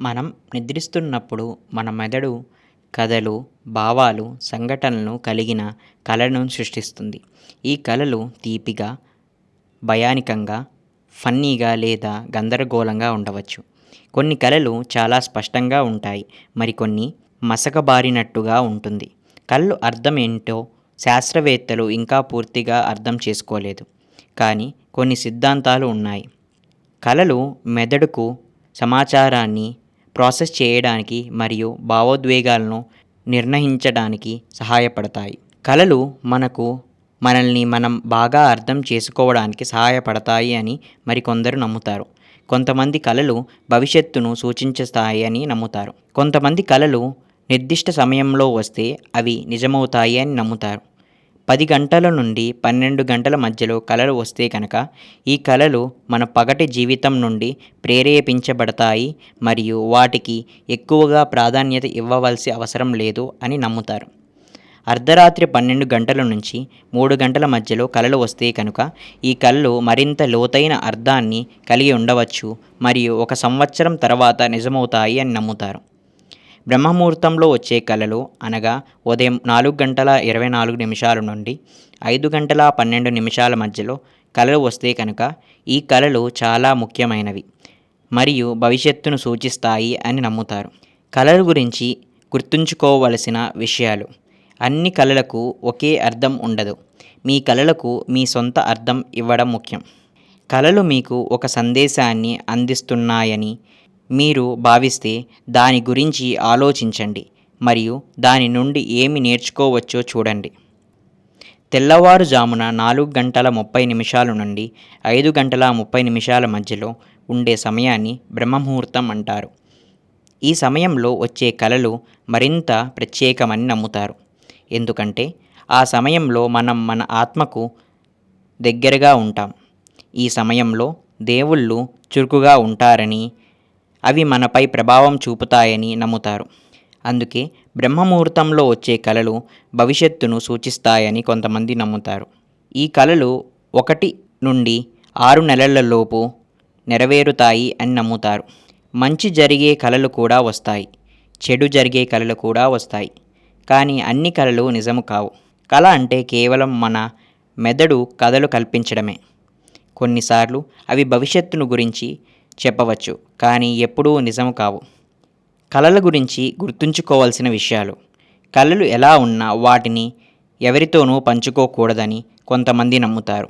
మనం నిద్రిస్తున్నప్పుడు మన మెదడు కథలు భావాలు సంఘటనలను కలిగిన కళను సృష్టిస్తుంది. ఈ కళలు తీపిగా భయానికంగా ఫన్నీగా లేదా గందరగోళంగా ఉండవచ్చు. కొన్ని కళలు చాలా స్పష్టంగా ఉంటాయి మరికొన్ని మసకబారినట్టుగా ఉంటుంది. కళ్ళు అర్థం ఏంటో శాస్త్రవేత్తలు ఇంకా పూర్తిగా అర్థం చేసుకోలేదు. కానీ కొన్ని సిద్ధాంతాలు ఉన్నాయి. కళలు మెదడుకు సమాచారాన్ని ప్రాసెస్ చేయడానికి మరియు భావోద్వేగాలను నిర్ణయించడానికి సహాయపడతాయి. కళలు మనకు మనల్ని మనం బాగా అర్థం చేసుకోవడానికి సహాయపడతాయి అని మరికొందరు నమ్ముతారు. కొంతమంది కళలు భవిష్యత్తును సూచించుతాయి అని నమ్ముతారు. కొంతమంది కళలు నిర్దిష్ట సమయంలో వస్తే అవి నిజమవుతాయి అని నమ్ముతారు. పది గంటల నుండి పన్నెండు గంటల మధ్యలో కళలు వస్తే కనుక ఈ కళలు మన పగటి జీవితం నుండి ప్రేరేపించబడతాయి మరియు వాటికి ఎక్కువగా ప్రాధాన్యత ఇవ్వవలసి అవసరం లేదు అని నమ్ముతారు. అర్ధరాత్రి పన్నెండు గంటల నుంచి మూడు గంటల మధ్యలో కళలు వస్తే కనుక ఈ కళలు మరింత లోతైన అర్థాన్ని కలిగి ఉండవచ్చు మరియు ఒక సంవత్సరం తర్వాత నిజమవుతాయి అని నమ్ముతారు. బ్రహ్మముహూర్తంలో వచ్చే కళలు అనగా ఉదయం నాలుగు గంటల ఇరవై నాలుగు నిమిషాల నుండి ఐదు గంటల పన్నెండు నిమిషాల మధ్యలో కళలు వస్తే కనుక ఈ కళలు చాలా ముఖ్యమైనవి మరియు భవిష్యత్తును సూచిస్తాయి అని నమ్ముతారు. కళల గురించి గుర్తుంచుకోవలసిన విషయాలు. అన్ని కళలకు ఒకే అర్థం ఉండదు. మీ కళలకు మీ సొంత అర్థం ఇవ్వడం ముఖ్యం. కళలు మీకు ఒక సందేశాన్ని అందిస్తున్నాయని మీరు భావిస్తే దాని గురించి ఆలోచించండి మరియు దాని నుండి ఏమి నేర్చుకోవచ్చో చూడండి. తెల్లవారుజామున నాలుగు గంటల ముప్పై నిమిషాల నుండి ఐదు గంటల ముప్పై నిమిషాల మధ్యలో ఉండే సమయాన్ని బ్రహ్మముహూర్తం అంటారు. ఈ సమయంలో వచ్చే కళలు మరింత ప్రత్యేకమని నమ్ముతారు. ఎందుకంటే ఆ సమయంలో మనం మన ఆత్మకు దగ్గరగా ఉంటాం. ఈ సమయంలో దేవుళ్ళు చురుకుగా ఉంటారని అవి మనపై ప్రభావం చూపుతాయని నమ్ముతారు. అందుకే బ్రహ్మముహూర్తంలో వచ్చే కళలు భవిష్యత్తును సూచిస్తాయని కొంతమంది నమ్ముతారు. ఈ కళలు ఒకటి నుండి ఆరు నెలలలోపు నెరవేరుతాయి అని నమ్ముతారు. మంచి జరిగే కళలు కూడా వస్తాయి. చెడు జరిగే కళలు కూడా వస్తాయి. కానీ అన్ని కళలు నిజము కావు. కళ అంటే కేవలం మన మెదడు కథలు కల్పించడమే. కొన్నిసార్లు అవి భవిష్యత్తును గురించి చెప్పవచ్చు కానీ ఎప్పుడూ నిజము కావు. కళల గురించి గుర్తుంచుకోవాల్సిన విషయాలు. కళలు ఎలా ఉన్నా వాటిని ఎవరితోనూ పంచుకోకూడదని కొంతమంది నమ్ముతారు.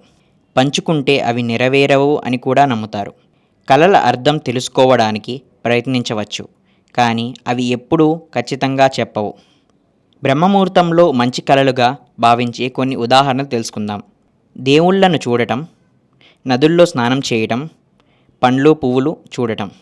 పంచుకుంటే అవి నెరవేరవు అని కూడా నమ్ముతారు. కళల అర్థం తెలుసుకోవడానికి ప్రయత్నించవచ్చు కానీ అవి ఎప్పుడూ ఖచ్చితంగా చెప్పవు. బ్రహ్మముహూర్తంలో మంచి కళలుగా భావించే కొన్ని ఉదాహరణలు తెలుసుకుందాం. దేవుళ్ళను చూడటం నదుల్లో స్నానం చేయటం పండ్లు పువ్వులు చూడటం.